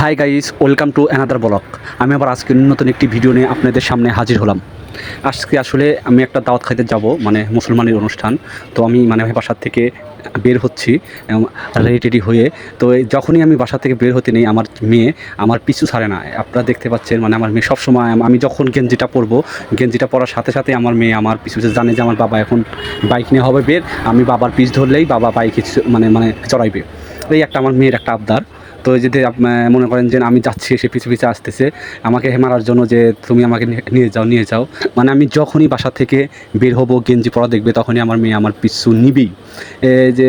Hi guys welcome to another vlog আমি আবার আজকে নতুন একটি ভিডিও নিয়ে আপনাদের সামনে হাজির হলাম। আজকে আসলে আমি একটা দাওয়াত খাইতে যাব মানে মুসলমানের অনুষ্ঠান। তো আমি মানে বাসার থেকে বের হচ্ছি রেডি টেডি হয়ে, তো যখনই আমি বাসা থেকে বের হতে নেই আমার মেয়ে, আমার পিছু ছাড়ে না। আপনারা দেখতে পাচ্ছেন মানে আমার মেয়ে সবসময়, আম- যখন গেঞ্জিটা পরবো, গেঞ্জিটা পরার সাথে সাথে আমার মেয়ে আমার পিছু জানে যে আমার বাবা এখন বাইক নিয়ে হবে বের। আমি বাবার পিছ ধরলেই বাবা বাইকে মানে মানে চড়াইবে। এই একটা আমার মেয়ের একটা আবদার। তো যদি মনে করেন যে আমি যাচ্ছি, সে পিছু পিছু আসতেছে, আমাকে মারার জন্য যে তুমি আমাকে নিয়ে- যাও, নিয়ে যাও। মানে আমি যখনই বাসা থেকে বের হব, গেঞ্জি পরা দেখবে, তখনই আমার মেয়ে আমার পিছু নিবি যে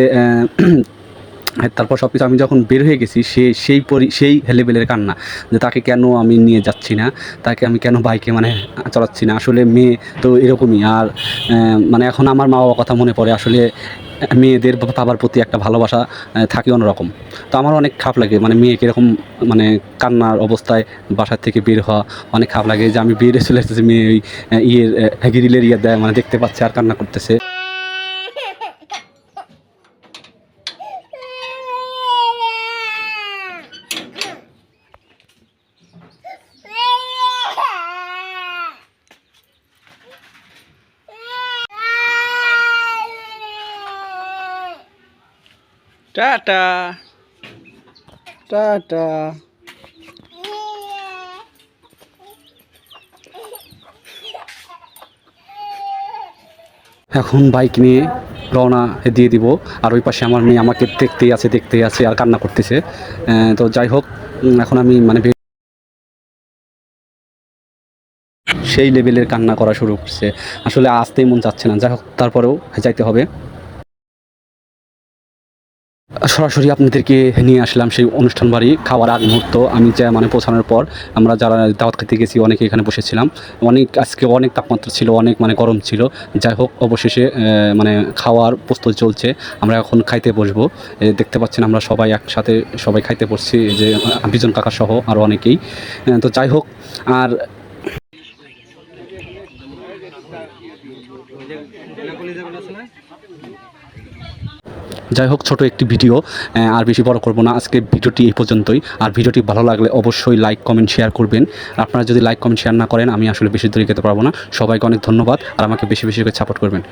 তারপর সব কিছু আমি যখন বের হয়ে গেছি, সে, সেই পরি, সেই লেভেলের কান্না যে তাকে কেন আমি নিয়ে যাচ্ছি না, তাকে আমি কেন বাইকে মানে চালাচ্ছি না? আসলে মেয়ে তো এরকমই। আর মানে এখন আমার মা বাবার কথা মনে পড়ে, আসলে মেয়েদের বাবার প্রতি একটা ভালোবাসা থাকে অন্যরকম। তো আমার অনেক খারাপ লাগে মানে মেয়েকে এরকম মানে কান্নার অবস্থায় বাসার থেকে বের হওয়া অনেক খারাপ লাগে। যে আমি বের চলে এসেছি মেয়ে ওই ইয়ের গ্রিলের ইয়ে দেয় মানে দেখতে পাচ্ছে আর কান্না করতেছে। টাটা। টাটা। এখন বাইক নিয়ে রওনা দিয়ে দিব। আর ওই পাশে আমার মেয়ে আমাকে দেখতেই আছে দেখতেই আছে আর কান্না করতেছে। তো যাই হোক এখন আমি মানে সেই লেভেলের কান্না করা শুরু করছে। আসলে আসতেই মন যাচ্ছে না। যাই হোক তারপরেও যাইতে হবে। সরাসরি আপনাদেরকে নিয়ে আসলাম সেই অনুষ্ঠান বাড়ি খাওয়ার আগ মুহূর্ত। আমি যা মানে পৌঁছানোর পর আমরা যারা দাওয়াত খেতে গেছি, অনেকে এখানে বসেছিলাম। অনেক আজকে অনেক তাপমাত্রা ছিল, অনেক মানে গরম ছিল। যাই হোক, অবশেষে মানে খাওয়ার প্রস্তুত চলছে। আমরা এখন খাইতে বসবো। দেখতে পাচ্ছেন আমরা সবাই একসাথে সবাই খাইতে বসছি। যে বিজন কাকা সহ আরও অনেকেই। তো যাই হোক, আর যাই হোক, ছোট একটি ভিডিও আর বেশি বড় করব না। আজকে ভিডিওটি এই পর্যন্তই। আর ভিডিওটি ভালো লাগলে অবশ্যই লাইক কমেন্ট শেয়ার করবেন। আপনারা যদি লাইক কমেন্ট শেয়ার না করেন, আমি আসলে বেশি দূরে যেতে পারব না। সবাইকে অনেক ধন্যবাদ, আর আমাকে বেশি বেশি করে সাপোর্ট করবেন।